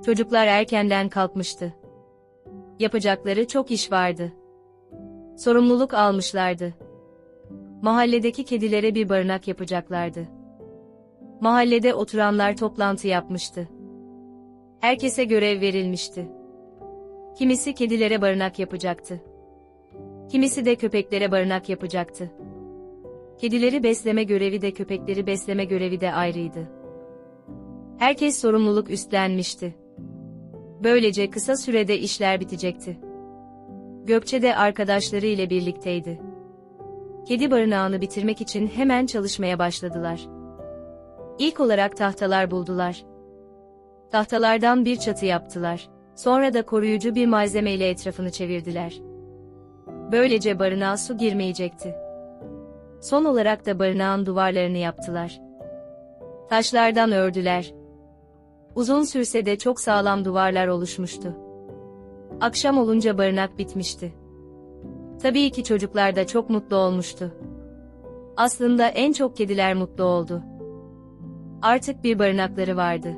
Çocuklar erkenden kalkmıştı. Yapacakları çok iş vardı. Sorumluluk almışlardı. Mahalledeki kedilere bir barınak yapacaklardı. Mahallede oturanlar toplantı yapmıştı. Herkese görev verilmişti. Kimisi kedilere barınak yapacaktı. Kimisi de köpeklere barınak yapacaktı. Kedileri besleme görevi de köpekleri besleme görevi de ayrıydı. Herkes sorumluluk üstlenmişti. Böylece kısa sürede işler bitecekti. Gökçe de arkadaşları ile birlikteydi. Kedi barınağını bitirmek için hemen çalışmaya başladılar. İlk olarak tahtalar buldular. Tahtalardan bir çatı yaptılar. Sonra da koruyucu bir malzemeyle etrafını çevirdiler. Böylece barınağa su girmeyecekti. Son olarak da barınağın duvarlarını yaptılar. Taşlardan ördüler. Uzun sürse de çok sağlam duvarlar oluşmuştu. Akşam olunca barınak bitmişti. Tabii ki çocuklar da çok mutlu olmuştu. Aslında en çok kediler mutlu oldu. Artık bir barınakları vardı.